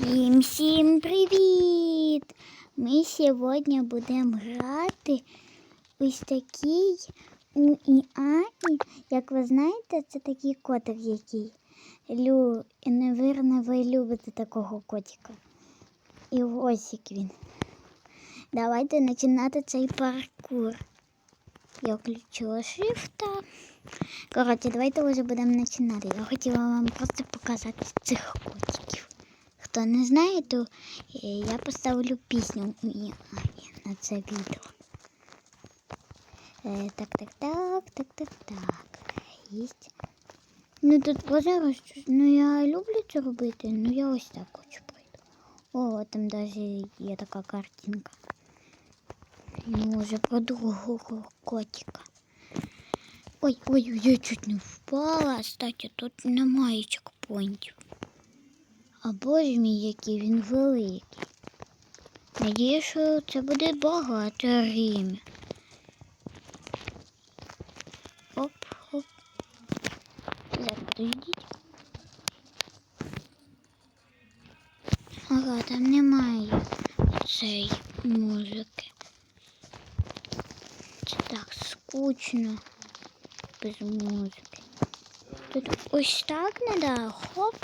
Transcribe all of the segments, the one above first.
Всім всім привіт! Ми сьогодні будемо грати ось такий у Іані. Як ви знаєте, це такий котик, який. Лю... І, Навірно, ви любите такого котика. І ось як він. Давайте починати цей паркур. Я включила шрифта. Коротше, давайте вже будемо починати. Я хотіла вам просто показати цих котиків. Хто не знає, то е, я поставлю пісню на це відео. Е, Так, так, так, так, так, так. Єсть. Ну тут що- ну я люблю це робити, ну я ось так хочу пройти. О, там навіть є така картинка. Ну, вже про другого котика. Ой, ой, ой, я чуть не впала. Кстати, тут немає чекпоінтів. А боже мій, який він великий. Надію, що це буде багато рівня. Оп, оп. Зараз підійдіть. Ага, там немає цієї музики. Це так скучно без музики. Тут ось так надо, хоп.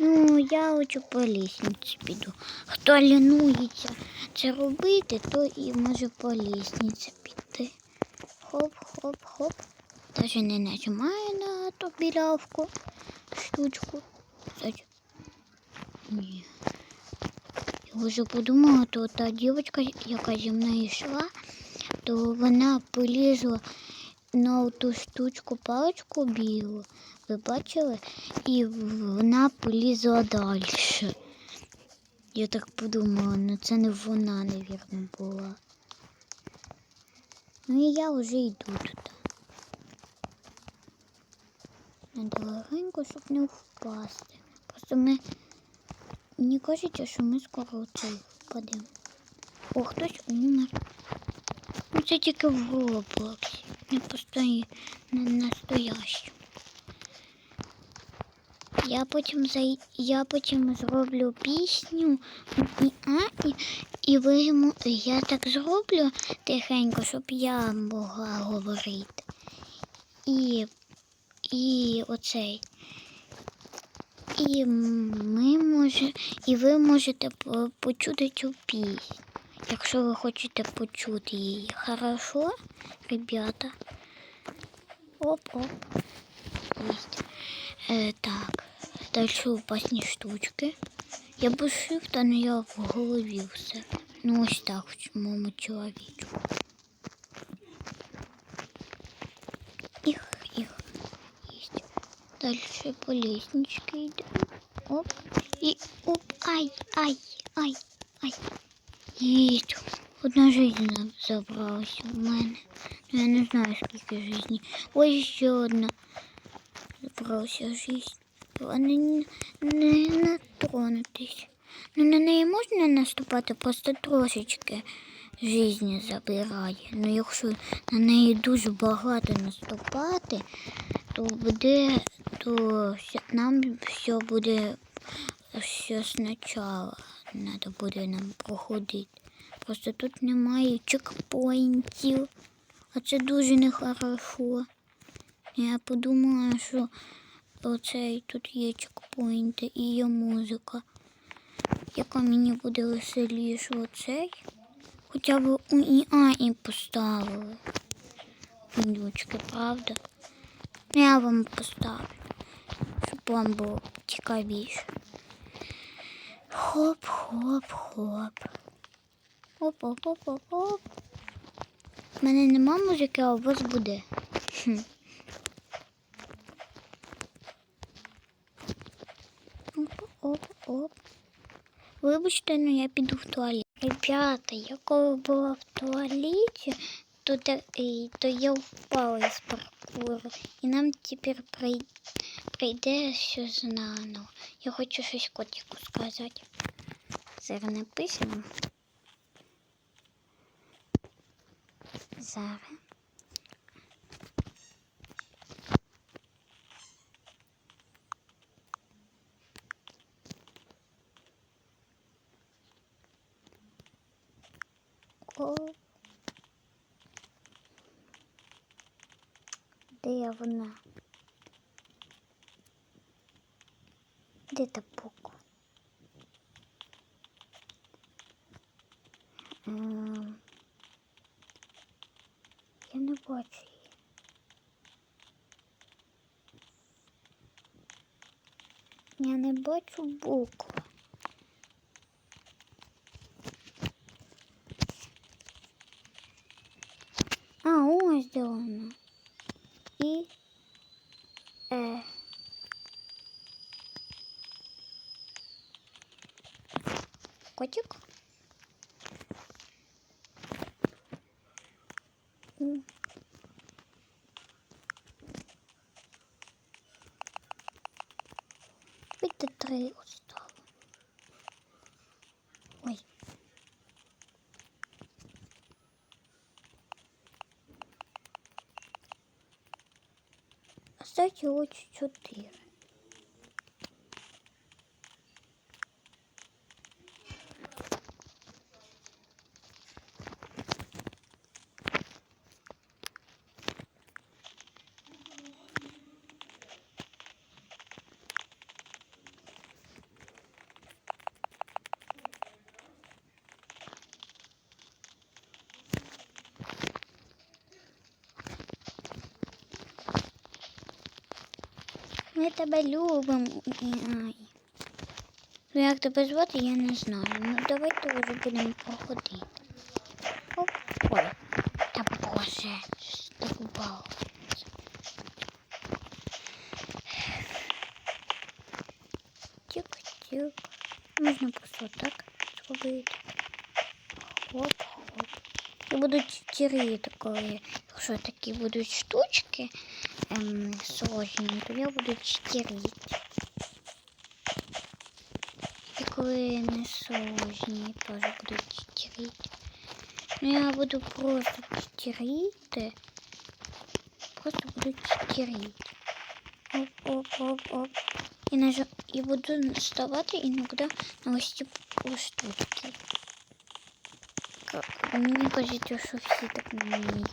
Ну, я хочу по лісниці піду. Хто лінується це робити, то і може по лісниці піти. Хоп-хоп-хоп. Даже не нажимаю на ту білявку штучку. Ні. Я вже подумала, то та дівчинка, яка зі мною йшла, то вона полізла на ту штучку паличку білу. Ви бачили? І вона полізла далі. Я так подумала, ну це не вона, навірно, була. Ну і я вже йду туди. Надо легенько, щоб не впасти. Просто ми мені кажеться, що ми скоро цей впадемо. О, хтось умер. Ну це тільки в Роблоксі. Не постої не настоящу. Я потім зай... я потім зроблю пісню і, а, і, і ви я так зроблю тихенько, щоб я могла говорити. І, і оцей. І ми може, і ви можете почути цю пісню. Якщо ви хочете почути її. Хорошо, ребята? Оп-оп. Е, так. Дальше опасні штучки. Я без шрифта, но я в все. Ну ось так в моєму чоловічку. Їх, їх. Есть. Дальше по лестничке йдемо. Оп. І оп. Ай, ай, ай, ай. Есть. Одна жизнь забралась у мене. Ну, я не знаю, скільки жизней. Ось ще одна забралася жизнь. Вони не, натронутись. Ну, на неї можна наступати, просто трошечки жизни забирає. Ну, якщо на неї дуже багато наступати, то буде, то нам все буде все спочатку. Треба буде нам проходити. Просто тут немає чекпоінтів. А це дуже нехорошо. Я подумала, що оцей тут є чекпоінти і є музика. Яка мені буде веселіше оцей? Хоча б у ІА поставили. Вонючки, правда? Я вам поставлю, щоб вам було цікавіше. Хоп-хоп-хоп. Оп-оп-оп-оп-оп. У мене нема музики, а у вас буде. Хм. Оп-оп-оп. Вибачте, ну я піду в туалет. Ребята, я коли була в туалеті, то, то я впала із паркуру. І нам тепер прийде щось знано. Я хочу щось котику сказати. Зараз напишемо. Зараз. О. Де вона? Де та пуку? Um... Ем. Я не бачу її. Я не бачу букви. А, ось де вона. І е. Котик. Видите, три остало. Ой. Кстати, ось чотири. Ми тебе любимо. Ай. Ну, як тебе звати, я не знаю. Ну давайте вже будемо проходити. Оп. Ой. Та боже, що так упало. Тік-тік. Можна просто так зробити. Хоп-хоп. І будуть тірити, коли Якщо такі будуть штучки ем, сложні, то я буду читерити. І коли не сложні, теж буду читерити. Ну я буду просто читерити. Просто буду читерити. Оп-оп-оп-оп. І, наж... і буду вставати іноді на ось ці штучки. К- Мені кажеться, що всі так не вміють.